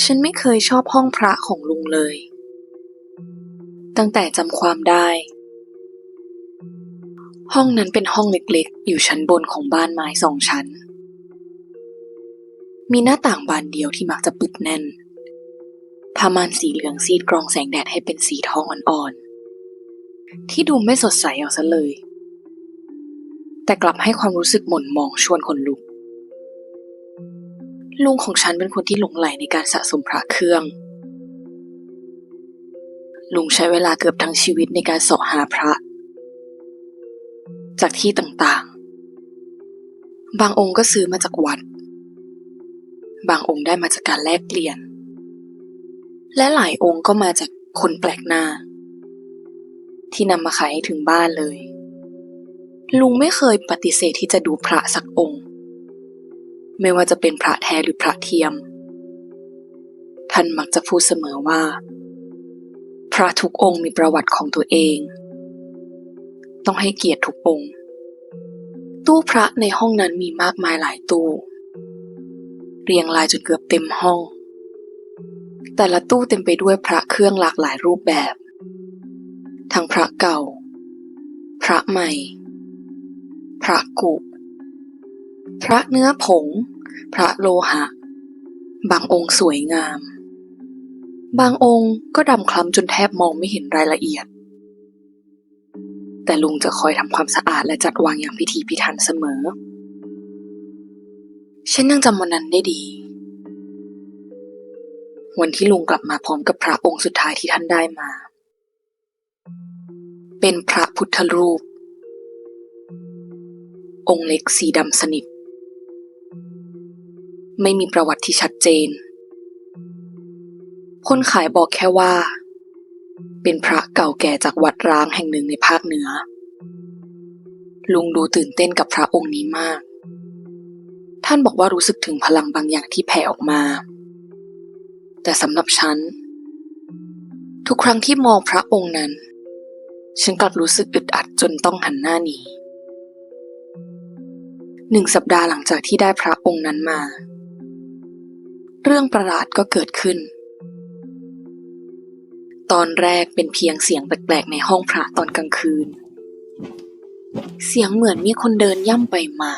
ฉันไม่เคยชอบห้องพระของลุงเลย ตั้งแต่จำความได้ ห้องนั้นเป็นห้องเล็กๆ อยู่ชั้นบนของบ้านไม้สองชั้น มีหน้าต่างบานเดียวที่มักจะปิดแน่นผ้าม่านสีเหลืองซีดกรองแสงแดดให้เป็นสีทองอ่อนๆ ที่ดูไม่สดใสเอาซะเลย แต่กลับให้ความรู้สึกหม่นหมองชวนขนลุก ลุงของฉันเป็นคนที่หลงใหลในการสะสมพระเครื่อง ลุงใช้เวลาเกือบทั้งชีวิตในการเสาะหาพระ จากที่ต่างๆ บางองค์ก็ซื้อมาจากวัด บางองค์ได้มาจากการแลกเปลี่ยน และหลายองค์ก็มาจากคนแปลกหน้า ที่นำมาขายให้ถึงบ้านเลย ลุงไม่เคยปฏิเสธที่จะดูพระสักองค์ ไม่ว่าจะเป็นพระแท้หรือพระเทียม ท่านมักจะพูดเสมอว่า พระทุกองค์มีประวัติของตัวเอง ต้องให้เกียรติทุกองค์ ตู้พระในห้องนั้นมีมากมายหลายตู้ เรียงรายจนเกือบเต็มห้อง แต่ละตู้เต็มไปด้วยพระเครื่องหลากหลายรูปแบบ ทั้งพระเก่า พระใหม่ พระกุ พระเนื้อผง พระโลหะ บางองค์สวยงาม บางองค์ก็ดำคล้ำจนแทบมองไม่เห็นรายละเอียด แต่ลุงจะคอยทำความสะอาดและจัดวางอย่างพิถีพิถันเสมอ ฉันยังจำวันนั้นได้ดี วันที่ลุงกลับมาพร้อมกับพระองค์สุดท้ายที่ท่านได้มา เป็นพระพุทธรูปองค์เล็กสีดำสนิท ไม่มีประวัติที่ชัดเจน คนขายบอกแค่ว่า เป็นพระเก่าแก่จากวัดร้างแห่งหนึ่งในภาคเหนือ ลุงดูตื่นเต้นกับพระองค์นี้มาก ท่านบอกว่ารู้สึกถึงพลังบางอย่างที่แผ่ออกมา แต่สำหรับฉัน ทุกครั้งที่มองพระองค์นั้น ฉันกลับรู้สึกอึดอัดจนต้องหันหน้าหนีหนึ่งสัปดาห์หลังจากที่ได้พระองค์นั้นมา เรื่องประหลาดก็เกิดขึ้น ตอนแรกเป็นเพียงเสียงแปลกๆในห้องพระตอนกลางคืน เสียงเหมือนมีคนเดินย่ำไปมา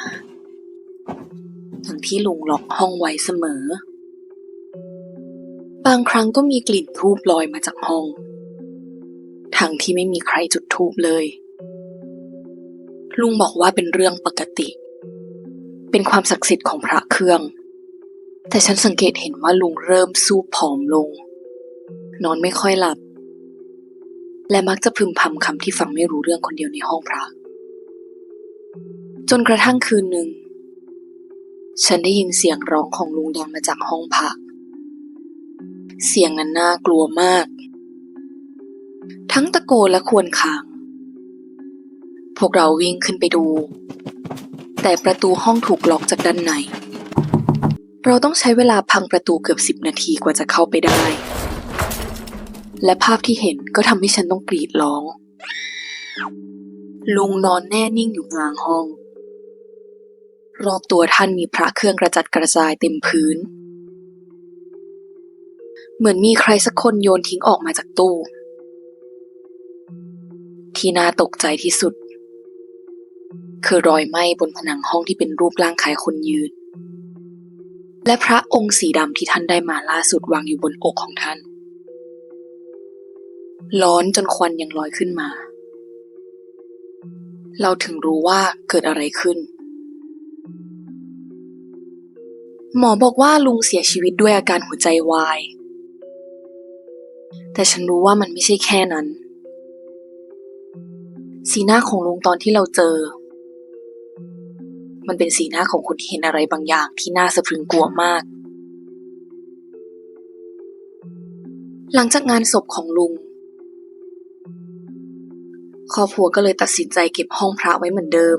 ทั้งที่ลุงล็อกห้องไว้เสมอ บางครั้งก็มีกลิ่นทูบลอยมาจากห้อง ทั้งที่ไม่มีใครจุดทูบเลย ลุงบอกว่าเป็นเรื่องปกติ เป็นความศักดิ์สิทธิ์ของพระเครื่อง แต่ฉันสังเกตเห็นว่าลุงเริ่มสู้ผอมลง นอนไม่ค่อยหลับ และมักจะพึมพำคำที่ฟังไม่รู้เรื่องคนเดียวในห้องพระ จนกระทั่งคืนหนึ่ง ฉันได้ยินเสียงร้องของลุงดังมาจากห้องพักเสียงนั้นน่ากลัวมาก ทั้งตะโกนและควรคาง พวกเราวิ่งขึ้นไปดู แต่ประตูห้องถูกล็อกจากด้านใน เราต้องใช้เวลาพังประตูเกือบสิบนาทีกว่าจะเข้าไปได้ และภาพที่เห็นก็ทำให้ฉันต้องกรีดร้อง ลุงนอนแน่นิ่งอยู่กลางห้อง รอบตัวท่านมีพระเครื่องกระจัดกระจายเต็มพื้น เหมือนมีใครสักคนโยนทิ้งออกมาจากตู้ ที่น่าตกใจที่สุด คือรอยไหม้บนผนังห้องที่เป็นรูปร่างคล้ายคนยืน และพระองค์สีดำที่ท่านได้มาล่าสุดวางอยู่บนอกของท่าน ร้อนจนควันยังลอยขึ้นมา เราถึงรู้ว่าเกิดอะไรขึ้น หมอบอกว่าลุงเสียชีวิตด้วยอาการหัวใจวาย แต่ฉันรู้ว่ามันไม่ใช่แค่นั้น สีหน้าของลุงตอนที่เราเจอ มันเป็นสีหน้าของคนที่เห็นอะไรบางอย่างที่น่าสะพรึงกลัวมาก หลังจากงานศพของลุงครอบครัวก็เลยตัดสินใจเก็บห้องพระไว้เหมือนเดิม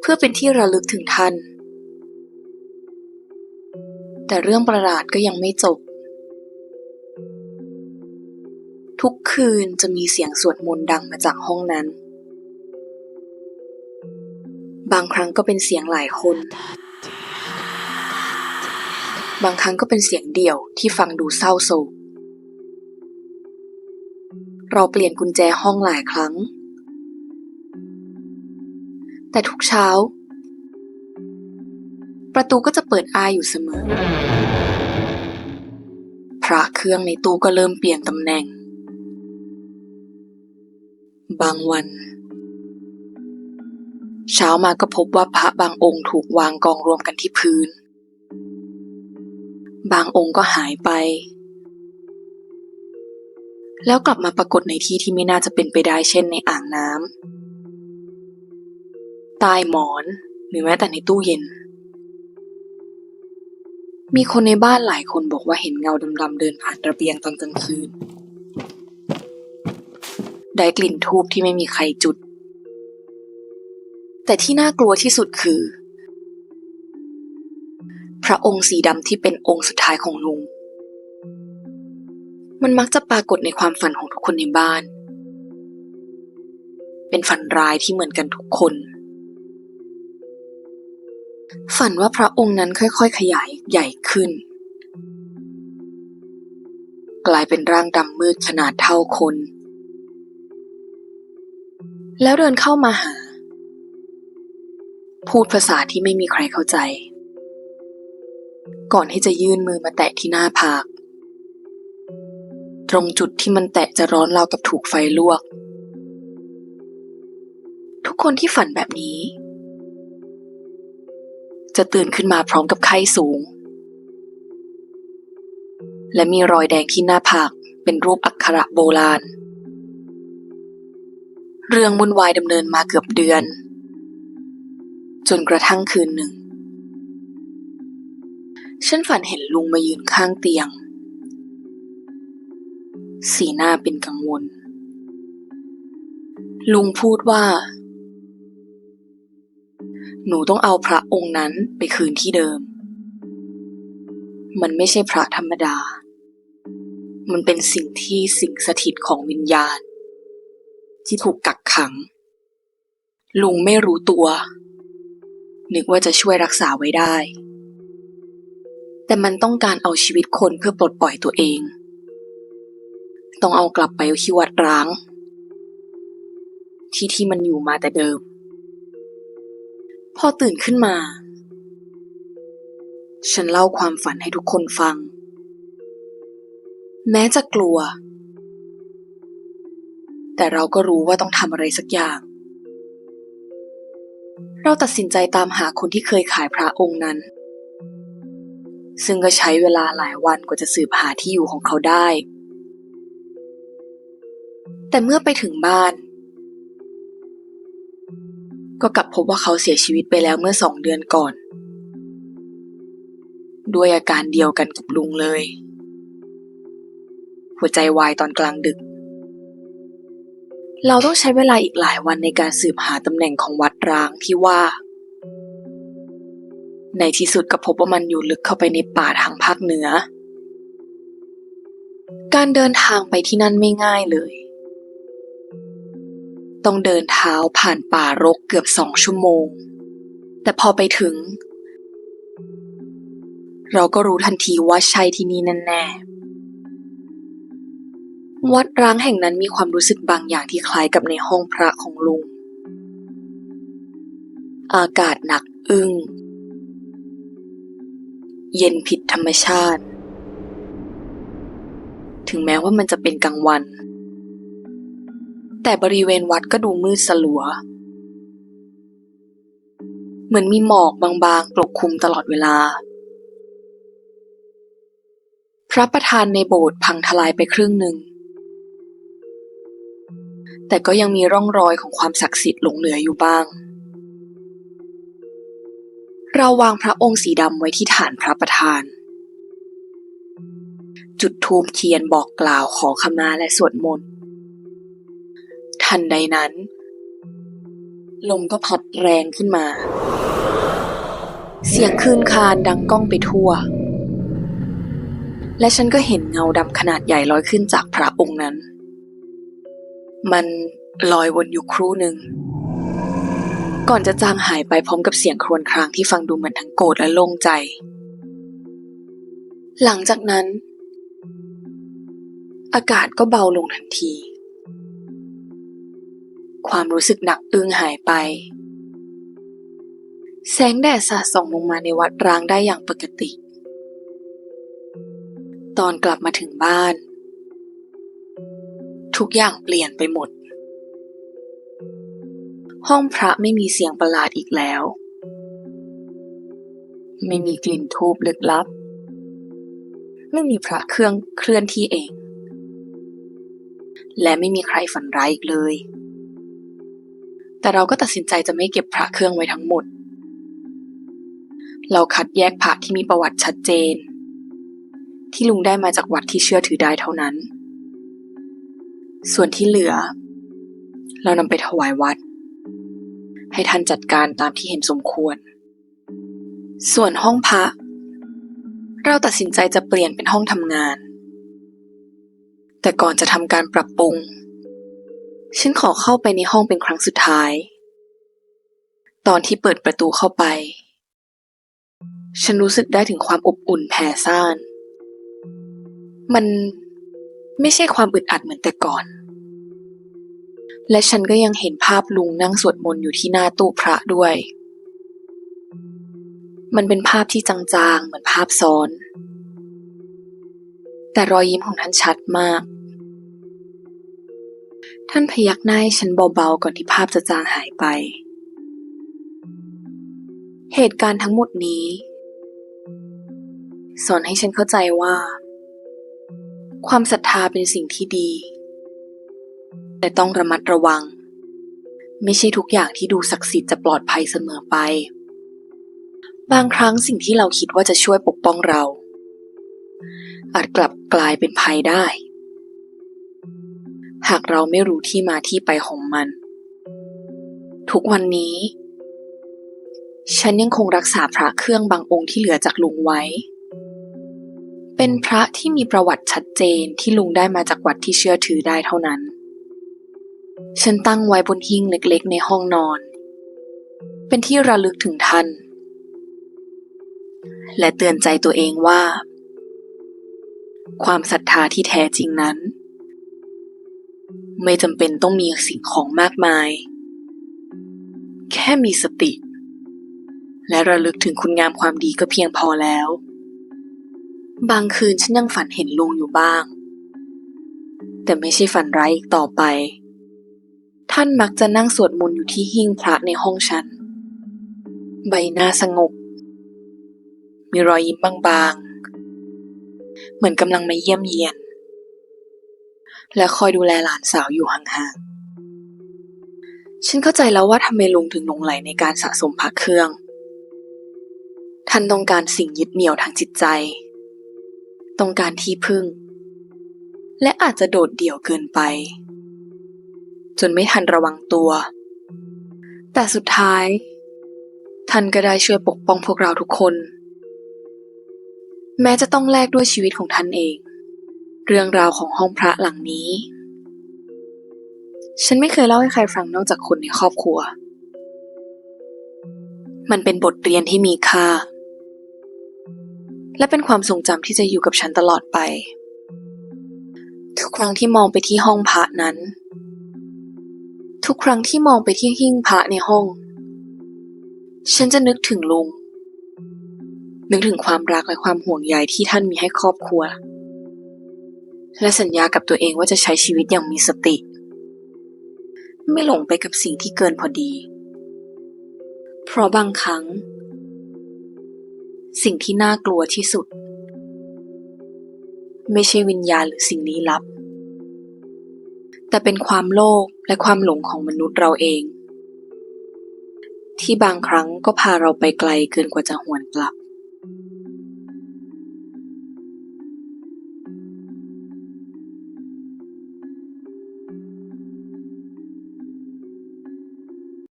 เพื่อเป็นที่ระลึกถึงท่าน แต่เรื่องประหลาดก็ยังไม่จบ ทุกคืนจะมีเสียงสวดมนต์ดังมาจากห้องนั้น บางครั้งก็เป็นเสียงหลายคน บางครั้งก็เป็นเสียงเดี่ยวที่ฟังดูเศร้าโศก เราเปลี่ยนกุญแจห้องหลายครั้ง แต่ทุกเช้า ประตูก็จะเปิดอายอยู่เสมอ พระเครื่องในตู้ก็เริ่มเปลี่ยนตำแหน่ง บางวัน เช้ามาก็พบว่าพระบางองค์ถูกวางกองรวมกันที่พื้น บางองค์ก็หายไป แล้วกลับมาปรากฏในที่ที่ไม่น่าจะเป็นไปได้เช่นในอ่างน้ำใต้หมอนหรือแม้แต่ในตู้เย็น มีคนในบ้านหลายคนบอกว่าเห็นเงาดำๆเดินผ่านระเบียงตอนกลางคืน ได้กลิ่นทูบที่ไม่มีใครจุด แต่ที่น่ากลัวที่สุดคือ พระองค์สีดำที่เป็นองค์สุดท้ายของลุง มันมักจะปรากฏในความฝันของทุกคนในบ้าน เป็นฝันร้ายที่เหมือนกันทุกคน ฝันว่าพระองค์นั้นค่อยๆ ขยายใหญ่ขึ้น กลายเป็นร่างดำมืดขนาดเท่าคน แล้วเดินเข้ามาหา พูดภาษาที่ไม่มีใครเข้าใจ ก่อนที่จะยื่นมือมาแตะที่หน้าผาก ตรงจุดที่มันแตะจะร้อนราวกับถูกไฟลวก ทุกคนที่ฝันแบบนี้ จะตื่นขึ้นมาพร้อมกับไข้สูง และมีรอยแดงที่หน้าผากเป็นรูปอักขระโบราณ เรื่องวุ่นวายดำเนินมาเกือบเดือน จนกระทั่งคืนหนึ่ง ฉันฝันเห็นลุงมายืนข้างเตียง สีหน้าเป็นกังวล ลุงพูดว่า หนูต้องเอาพระองค์นั้นไปคืนที่เดิม มันไม่ใช่พระธรรมดา มันเป็นสิ่งที่สิ่งสถิตของวิญญาณ ที่ถูกกักขัง ลุงไม่รู้ตัว นึกว่าจะช่วยรักษาไว้ได้ แต่มันต้องการเอาชีวิตคนเพื่อปลดปล่อยตัวเอง ต้องเอากลับไปที่วัดร้าง ที่ที่มันอยู่มาแต่เดิม พอตื่นขึ้นมา ฉันเล่าความฝันให้ทุกคนฟัง แม้จะกลัว แต่เราก็รู้ว่าต้องทำอะไรสักอย่าง เราตัดสินใจตามหาคนที่เคยขายพระองค์นั้น ซึ่งก็ใช้เวลาหลายวันกว่าจะสืบหาที่อยู่ของเขาได้ แต่เมื่อไปถึงบ้าน ก็กลับพบว่าเขาเสียชีวิตไปแล้วเมื่อสองเดือนก่อน ด้วยอาการเดียวกันกับลุงเลย หัวใจวายตอนกลางดึก เราต้องใช้เวลาอีกหลายวันในการสืบหาตำแหน่งของวัดร้างที่ว่า ในที่สุดก็พบว่ามันอยู่ลึกเข้าไปในป่าทางภาคเหนือ การเดินทางไปที่นั่นไม่ง่ายเลย ต้องเดินเท้าผ่านป่ารกเกือบสองชั่วโมง แต่พอไปถึง เราก็รู้ทันทีว่าใช่ที่นี่แน่ๆ วัดร้างแห่งนั้นมีความรู้สึกบางอย่างที่คล้ายกับในห้องพระของลุง อากาศหนักอึ้ง เย็นผิดธรรมชาติ ถึงแม้ว่ามันจะเป็นกลางวัน แต่บริเวณวัดก็ดูมืดสลัว เหมือนมีหมอกบางๆปกคลุมตลอดเวลาพระประธานในโบสถ์พังทลายไปครึ่งหนึ่ง แต่ก็ยังมีร่องรอยของความศักดิ์สิทธิ์หลงเหลืออยู่บ้าง เราวางพระองค์สีดำไว้ที่ฐานพระประธาน จุดธูปเทียนบอกกล่าวขอขมาและสวดมนต์ ทันใดนั้น ลมก็พัดแรงขึ้นมา เสียงคลื่นคานดังก้องไปทั่ว และฉันก็เห็นเงาดำขนาดใหญ่ลอยขึ้นจากพระองค์นั้น มันลอยวนอยู่ครู่หนึ่ง ก่อนจะจางหายไปพร้อมกับเสียงครวญครางที่ฟังดูเหมือนทั้งโกรธและโล่งใจ หลังจากนั้น อากาศก็เบาลงทันที ความรู้สึกหนักอึ้งหายไป แสงแดดสาดส่องลงมาในวัดร้างได้อย่างปกติ ตอนกลับมาถึงบ้าน ทุกอย่างเปลี่ยนไปหมด ห้องพระไม่มีเสียงประหลาดอีกแล้ว ไม่มีกลิ่นทูบลึกลับ ไม่มีพระเครื่องเคลื่อนที่เอง และไม่มีใครฝันร้ายอีกเลย แต่เราก็ตัดสินใจจะไม่เก็บพระเครื่องไว้ทั้งหมด เราคัดแยกพระที่มีประวัติชัดเจน ที่ลุงได้มาจากวัดที่เชื่อถือได้เท่านั้น ส่วนที่เหลือ เรานำไปถวายวัด ให้ท่านจัดการตามที่เห็นสมควร ส่วนห้องพระ เราตัดสินใจจะเปลี่ยนเป็นห้องทำงาน แต่ก่อนจะทำการปรับปรุง ฉันขอเข้าไปในห้องเป็นครั้งสุดท้าย ตอนที่เปิดประตูเข้าไป ฉันรู้สึกได้ถึงความอบอุ่นแผ่ซ่าน มัน ไม่ใช่ความอึดอัดเหมือนแต่ก่อน และฉันก็ยังเห็นภาพลุงนั่งสวดมนต์อยู่ที่หน้าตู้พระด้วย มันเป็นภาพที่จางๆ เหมือนภาพซ้อน แต่รอยยิ้มของท่านชัดมาก ท่านพยักหน้าให้ฉันเบาๆ ก่อนที่ภาพจะจางหายไป เหตุการณ์ทั้งหมดนี้ สอนให้ฉันเข้าใจว่า ความศรัทธาเป็นสิ่งที่ดี แต่ต้องระมัดระวัง ไม่ใช่ทุกอย่างที่ดูศักดิ์สิทธิ์จะปลอดภัยเสมอไป บางครั้งสิ่งที่เราคิดว่าจะช่วยปกป้องเรา อาจกลับกลายเป็นภัยได้ หากเราไม่รู้ที่มาที่ไปของมัน ทุกวันนี้ ฉันยังคงรักษาพระเครื่องบางองค์ที่เหลือจากลุงไว้ เป็นพระที่มีประวัติชัดเจนที่ลุงได้มาจากวัดที่เชื่อถือได้เท่านั้น ฉันตั้งไว้บนหิ้งเล็กๆ ในห้องนอน เป็นที่ระลึกถึงท่าน และเตือนใจตัวเองว่า ความศรัทธาที่แท้จริงนั้น ไม่จำเป็นต้องมีสิ่งของมากมาย แค่มีสติ และระลึกถึงคุณงามความดีก็เพียงพอแล้ว บางคืนฉันยังฝันเห็นลุงอยู่บ้าง แต่ไม่ใช่ฝันร้ายอีกต่อไป ท่านมักจะนั่งสวดมนต์อยู่ที่หิ้งพระในห้องฉัน ใบหน้าสงบ มีรอยยิ้มบางๆ เหมือนกำลังมาเยี่ยมเยียน และคอยดูแลหลานสาวอยู่ห่างๆ ฉันเข้าใจแล้วว่าทำไมลุงถึงหลงไหลในการสะสมพระเครื่อง ท่านต้องการสิ่งยึดเหนี่ยวทางจิตใจ ต้องการที่พึ่ง และอาจจะโดดเดี่ยวเกินไป จนไม่ทันระวังตัว แต่สุดท้าย ท่านก็ได้ช่วยปกป้องพวกเราทุกคน แม้จะต้องแลกด้วยชีวิตของท่านเอง เรื่องราวของห้องพระหลังนี้ ฉันไม่เคยเล่าให้ใครฟังนอกจากคนในครอบครัว มันเป็นบทเรียนที่มีค่า และเป็นความทรงจำที่จะอยู่กับฉันตลอดไป ทุกครั้งที่มองไปที่ห้องพระนั้น ทุกครั้งที่มองไปที่หิ้งพระในห้อง ฉันจะนึกถึงลุง นึกถึงความรักและความห่วงใยที่ท่านมีให้ครอบครัว และสัญญากับตัวเองว่าจะใช้ชีวิตอย่างมีสติ ไม่หลงไปกับสิ่งที่เกินพอดี เพราะบางครั้ง สิ่งที่น่ากลัวที่สุด ไม่ใช่วิญญาณหรือสิ่งลี้ลับ แต่เป็นความโลภและความหลงของมนุษย์เราเอง ที่บางครั้งก็พาเราไปไกลเกินกว่าจะหวนกลับ